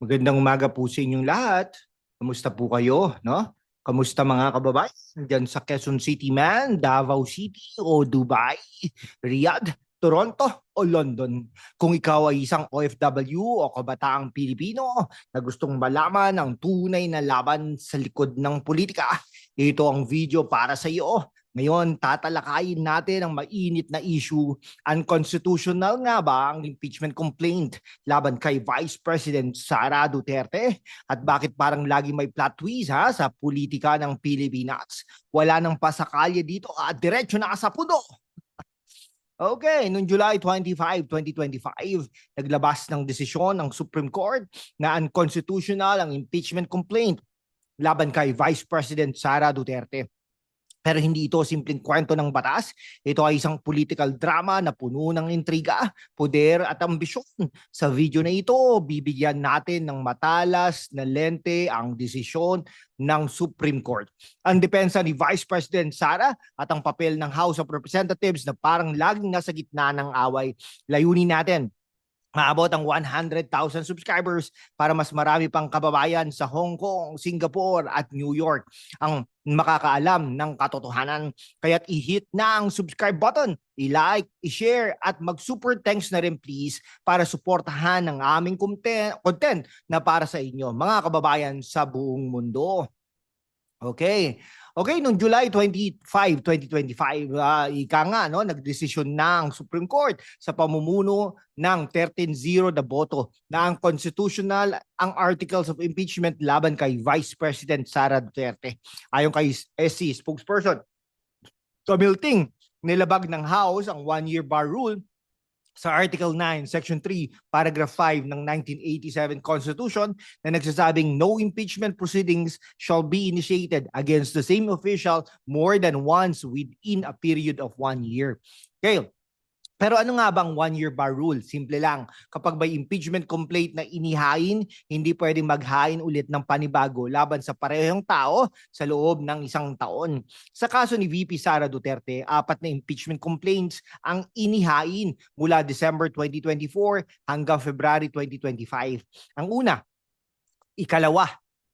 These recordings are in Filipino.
Magandang umaga po sa inyong lahat. Kamusta po kayo, no? Kamusta mga kababayan diyan sa Quezon City man, Davao City o Dubai, Riyadh, Toronto o London. Kung ikaw ay isang OFW o kabataang Pilipino na gustong malaman ang tunay na laban sa likod ng politika, ito ang video para sa iyo. Ngayon, tatalakayin natin ang mainit na issue. Unconstitutional nga ba ang impeachment complaint laban kay Vice President Sara Duterte? At bakit parang lagi may plot twist ha sa politika ng Pilipinas? Wala nang pasakalya dito at diretso na sa puno. Okay, noong July 25, 2025, naglabas ng desisyon ng Supreme Court na unconstitutional ang impeachment complaint laban kay Vice President Sara Duterte. Pero hindi ito simpleng kwento ng batas. Ito ay isang political drama na puno ng intriga, poder at ambisyon. Sa video na ito, bibigyan natin ng matalas na lente ang desisyon ng Supreme Court. Ang depensa ni Vice President Sara at ang papel ng House of Representatives na parang laging nasa gitna ng away. Layunin natin maabot ang 100,000 subscribers para mas marami pang kababayan sa Hong Kong, Singapore at New York ang makakaalam ng katotohanan. Kaya't i-hit na ang subscribe button, i-like, i-share at mag-super thanks na rin please para suportahan ang aming content, content na para sa inyo mga kababayan sa buong mundo. Okay. Okay, noong July 25, 2025, uh, ika nga, no, nagdesisyon na ang Supreme Court sa pamumuno ng 13-0 na boto na ang constitutional ang articles of impeachment laban kay Vice President Sara Duterte. Ayon kay SC spokesperson, Tomilting, nilabag ng House ang one-year bar rule sa Article 9, Section 3, Paragraph 5 ng 1987 Constitution na nagsasabing no impeachment proceedings shall be initiated against the same official more than once within a period of one year. Okay, pero ano nga bang one-year bar rule? Simple lang. Kapag may impeachment complaint na inihain, hindi pwedeng maghain ulit ng panibago laban sa parehong tao sa loob ng isang taon. Sa kaso ni VP Sara Duterte, apat na impeachment complaints ang inihain mula December 2024 hanggang February 2025. Ang una, ikalawa,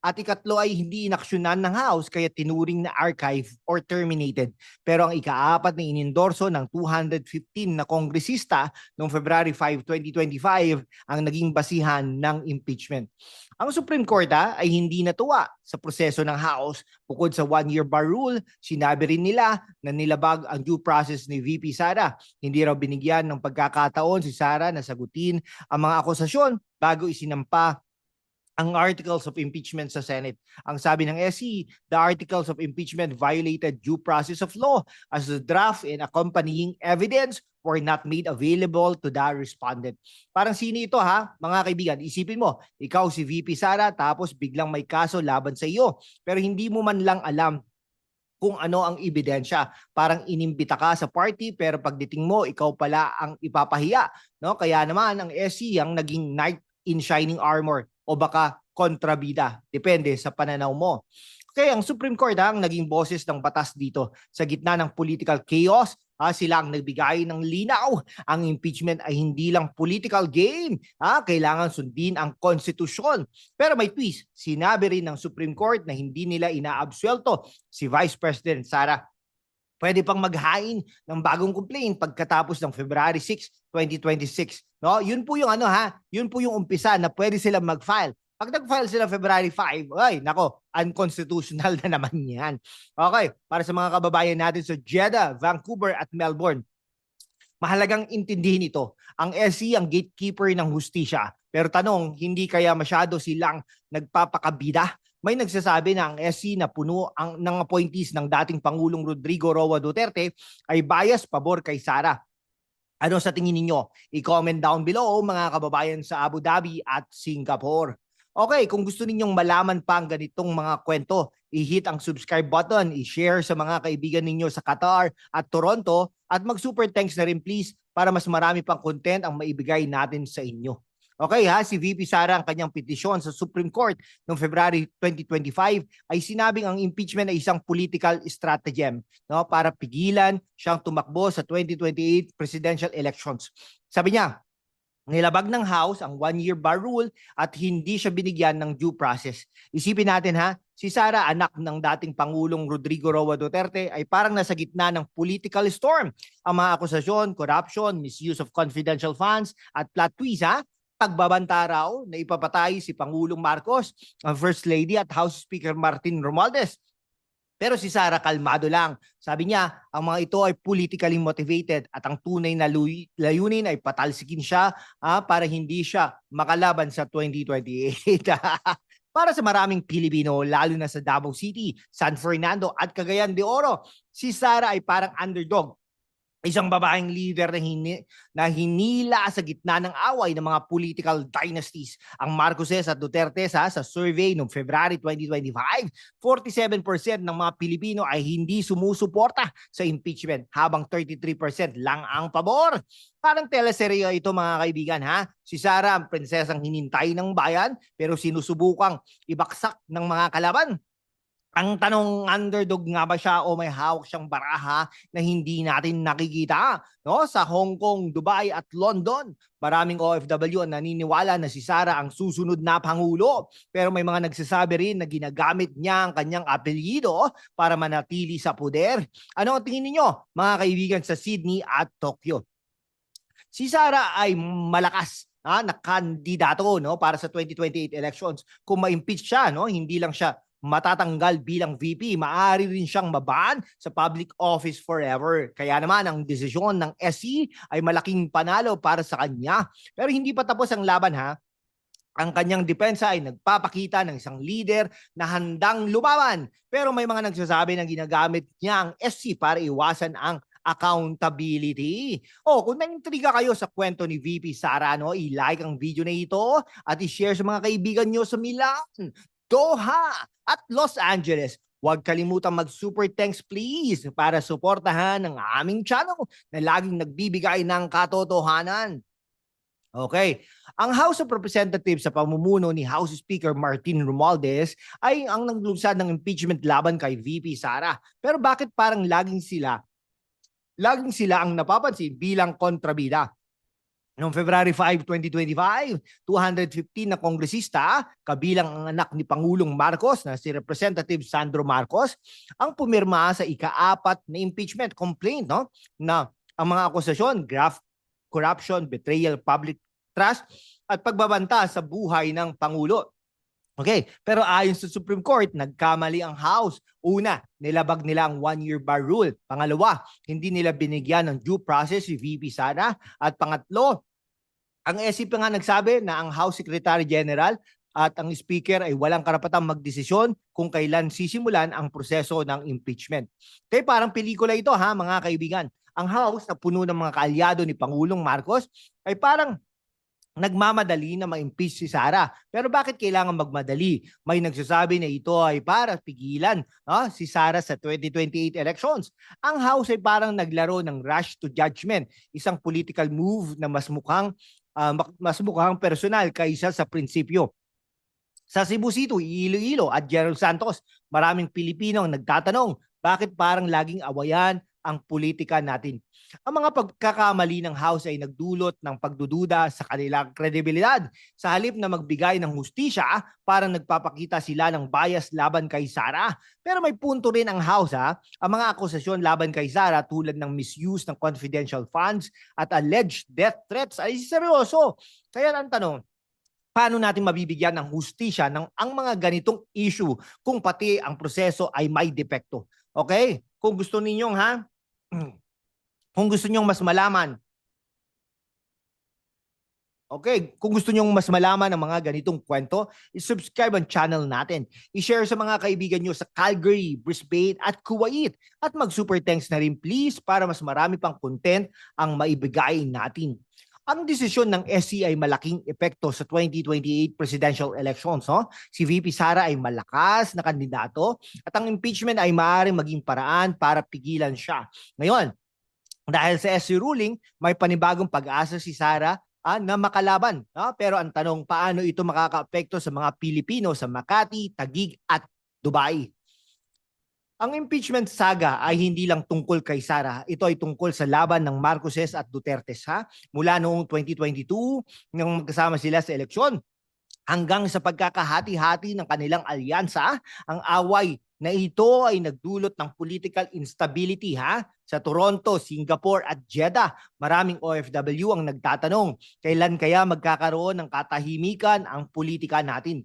at ikatlo ay hindi inaksyonan ng House kaya tinuring na archive or terminated. Pero ang ikaapat na inendorso ng 215 na kongresista noong February 5, 2025 ang naging basihan ng impeachment. Ang Supreme Court ah, ay hindi natuwa sa proseso ng House. Bukod sa one-year bar rule, sinabi rin nila na nilabag ang due process ni VP Sara. Hindi raw binigyan ng pagkakataon si Sara na sagutin ang mga akusasyon bago isinampa ang articles of impeachment sa Senate. Ang sabi ng SC, the articles of impeachment violated due process of law as the draft and accompanying evidence were not made available to the respondent. Parang sino ito ha? Mga kaibigan, isipin mo, ikaw si VP Sara tapos biglang may kaso laban sa iyo. Pero hindi mo man lang alam kung ano ang ebidensya. Parang inimbita ka sa party pero pagdating mo, ikaw pala ang ipapahiya. No? Kaya naman ang SC ang naging knight in shining armor o baka kontrabida. Depende sa pananaw mo. Kaya ang Supreme Court ha, ang naging boses ng batas dito sa gitna ng political chaos. Ha, sila ang nagbigay ng linaw. Ang impeachment ay hindi lang political game. Ha, kailangan sundin ang konstitusyon. Pero may twist. Sinabi rin ng Supreme Court na hindi nila inaabsuelto si Vice President Sara pwede pang maghain ng bagong complaint pagkatapos ng February 6, 2026. No? Yun po yung ano ha, yun po yung umpisa na pwede sila mag-file. Pag nag-file sila February 5, ay, nako, unconstitutional na naman yan. Okay, para sa mga kababayan natin sa Jeddah, Vancouver at Melbourne, mahalagang intindihin ito. Ang SC ang gatekeeper ng hustisya. Pero tanong, hindi kaya masyado silang nagpapakabida? May nagsasabi na ang SC na puno ang, ng appointees ng dating Pangulong Rodrigo Roa Duterte ay bias pabor kay Sara. Ano sa tingin ninyo? I-comment down below mga kababayan sa Abu Dhabi at Singapore. Okay, kung gusto ninyong malaman pa ang ganitong mga kwento, i-hit ang subscribe button, i-share sa mga kaibigan ninyo sa Qatar at Toronto at mag-super thanks na rin please para mas marami pang content ang maibigay natin sa inyo. Okay ha, si VP Sara ang kanyang petisyon sa Supreme Court noong February 2025 ay sinabing ang impeachment ay isang political stratagem no, para pigilan siyang tumakbo sa 2028 presidential elections. Sabi niya, Nilabag ng House ang one-year bar rule at hindi siya binigyan ng due process. Isipin natin ha, si Sara, anak ng dating Pangulong Rodrigo Roa Duterte, ay parang nasa gitna ng political storm. Ang mga akusasyon, corruption, misuse of confidential funds at plot twist ha, pagbabanta raw na ipapatay si Pangulong Marcos, ang First Lady at House Speaker Martin Romualdez. Pero si Sara kalmado lang. Sabi niya, ang mga ito ay politically motivated at ang tunay na layunin ay patalsikin siya ah, para hindi siya makalaban sa 2028. para sa maraming Pilipino, lalo na sa Davao City, San Fernando at Cagayan de Oro, si Sara ay parang underdog isang babaeng leader na, hini, na hinila sa gitna ng away ng mga political dynasties. Ang Marcoses at Duterte sa, sa survey noong February 2025, 47% ng mga Pilipino ay hindi sumusuporta sa impeachment habang 33% lang ang pabor. Parang teleserye ito mga kaibigan ha. Si Sara ang prinsesang hinintay ng bayan pero sinusubukang ibaksak ng mga kalaban ang tanong, underdog nga ba siya o may hawak siyang baraha na hindi natin nakikita? No? Sa Hong Kong, Dubai at London, maraming OFW ang naniniwala na si Sara ang susunod na Pangulo. Pero may mga nagsasabi rin na ginagamit niya ang kanyang apelyido para manatili sa poder. Ano ang tingin ninyo, mga kaibigan sa Sydney at Tokyo? Si Sara ay malakas ha, na kandidato no para sa 2028 elections. Kung ma-impeach siya, no, hindi lang siya matatanggal bilang VP, maaari rin siyang maban sa public office forever. Kaya naman ang desisyon ng SC ay malaking panalo para sa kanya. Pero hindi pa tapos ang laban ha. Ang kanyang depensa ay nagpapakita ng isang leader na handang lumaban. Pero may mga nagsasabi na ginagamit niya ang SC para iwasan ang accountability. O, kung naintriga kayo sa kwento ni VP Sara, no, i-like ang video na ito at i-share sa mga kaibigan nyo sa Milan, Doha at Los Angeles. Huwag kalimutang mag-super thanks please para suportahan ang aming channel na laging nagbibigay ng katotohanan. Okay. Ang House of Representatives sa pamumuno ni House Speaker Martin Romualdez ay ang naglunsad ng impeachment laban kay VP Sara. Pero bakit parang laging sila laging sila ang napapansin bilang kontrabida? Noong February 5, 2025, 215 na kongresista, kabilang ang anak ni Pangulong Marcos na si Representative Sandro Marcos, ang pumirma sa ika-apat na impeachment complaint no? na ang mga akusasyon, graft, corruption, betrayal, public trust, at pagbabanta sa buhay ng Pangulo. Okay, pero ayon sa Supreme Court, nagkamali ang House. Una, nilabag nila ang one-year bar rule. Pangalawa, hindi nila binigyan ng due process si VP Sara. At pangatlo, ang SCP nga nagsabi na ang House Secretary General at ang Speaker ay walang karapatang magdesisyon kung kailan sisimulan ang proseso ng impeachment. Kaya parang pelikula ito ha mga kaibigan. Ang House na puno ng mga kaalyado ni Pangulong Marcos ay parang nagmamadali na ma-impeach si Sara. Pero bakit kailangan magmadali? May nagsasabi na ito ay para pigilan no, si Sara sa 2028 elections. Ang House ay parang naglaro ng rush to judgment, isang political move na mas mukhang uh, mas mukhang personal kaysa sa prinsipyo. Sa Cebu City, Iloilo at General Santos, maraming Pilipino ang nagtatanong bakit parang laging awayan ang politika natin. Ang mga pagkakamali ng House ay nagdulot ng pagdududa sa kanilang kredibilidad. Sa halip na magbigay ng hustisya, parang nagpapakita sila ng bias laban kay Sara. Pero may punto rin ang House ha. Ang mga akusasyon laban kay Sara tulad ng misuse ng confidential funds at alleged death threats ay seryoso. Kaya ang tanong, paano natin mabibigyan ng hustisya ng ang mga ganitong issue kung pati ang proseso ay may depekto. Okay? Kung gusto ninyong ha, kung gusto niyo mas malaman, Okay, kung gusto niyo mas malaman ng mga ganitong kwento, i-subscribe ang channel natin. I-share sa mga kaibigan niyo sa Calgary, Brisbane at Kuwait. At mag-super thanks na rin please para mas marami pang content ang maibigay natin. Ang desisyon ng SC ay malaking epekto sa 2028 presidential elections. No? Si VP Sara ay malakas na kandidato at ang impeachment ay maaaring maging paraan para pigilan siya. Ngayon, dahil sa SC ruling, may panibagong pag-asa si Sara ah, na makalaban. No? Pero ang tanong, paano ito makakaapekto sa mga Pilipino sa Makati, Tagig at Dubai? Ang impeachment saga ay hindi lang tungkol kay Sara. Ito ay tungkol sa laban ng Marcoses at Dutertes ha. Mula noong 2022 nang magkasama sila sa eleksyon hanggang sa pagkakahati-hati ng kanilang alyansa, ang away na ito ay nagdulot ng political instability ha sa Toronto, Singapore at Jeddah. Maraming OFW ang nagtatanong, kailan kaya magkakaroon ng katahimikan ang politika natin?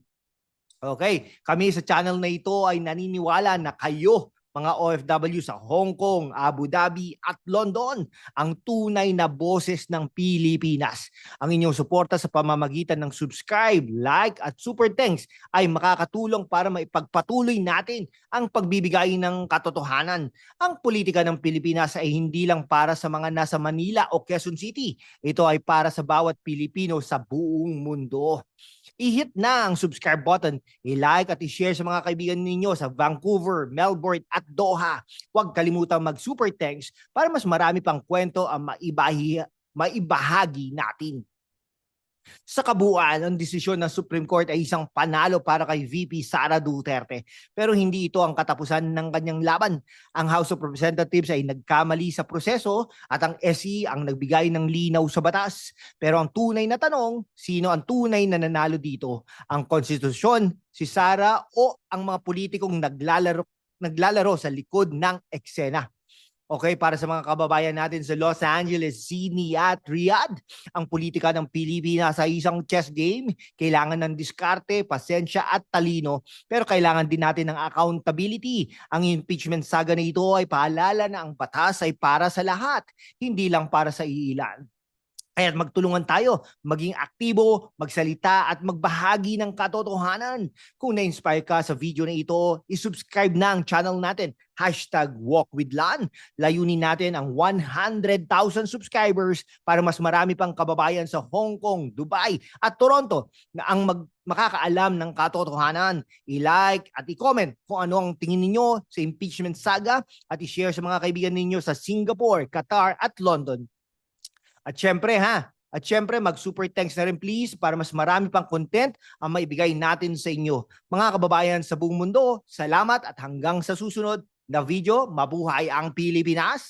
Okay, kami sa channel na ito ay naniniwala na kayo mga OFW sa Hong Kong, Abu Dhabi at London ang tunay na boses ng Pilipinas. Ang inyong suporta sa pamamagitan ng subscribe, like at super thanks ay makakatulong para maipagpatuloy natin ang pagbibigay ng katotohanan. Ang politika ng Pilipinas ay hindi lang para sa mga nasa Manila o Quezon City. Ito ay para sa bawat Pilipino sa buong mundo i-hit na ang subscribe button, i-like at i-share sa mga kaibigan ninyo sa Vancouver, Melbourne at Doha. Huwag kalimutang mag-super thanks para mas marami pang kwento ang maibahi, maibahagi natin. Sa kabuuan, ang desisyon ng Supreme Court ay isang panalo para kay VP Sara Duterte. Pero hindi ito ang katapusan ng kanyang laban. Ang House of Representatives ay nagkamali sa proseso at ang SE ang nagbigay ng linaw sa batas. Pero ang tunay na tanong, sino ang tunay na nanalo dito? Ang konstitusyon, si Sara o ang mga politikong naglalaro, naglalaro sa likod ng eksena? Okay, para sa mga kababayan natin sa Los Angeles, Sydney at Riyadh, ang politika ng Pilipinas ay isang chess game. Kailangan ng diskarte, pasensya at talino. Pero kailangan din natin ng accountability. Ang impeachment saga na ito ay paalala na ang batas ay para sa lahat, hindi lang para sa iilan. Kaya magtulungan tayo, maging aktibo, magsalita at magbahagi ng katotohanan. Kung na-inspire ka sa video na ito, isubscribe na ang channel natin. Hashtag WalkWithLan. Layunin natin ang 100,000 subscribers para mas marami pang kababayan sa Hong Kong, Dubai at Toronto na ang mag makakaalam ng katotohanan. I-like at i-comment kung ano ang tingin ninyo sa impeachment saga at i-share sa mga kaibigan ninyo sa Singapore, Qatar at London. At syempre ha, at syempre mag-super thanks na rin please para mas marami pang content ang maibigay natin sa inyo. Mga kababayan sa buong mundo, salamat at hanggang sa susunod na video, mabuhay ang Pilipinas!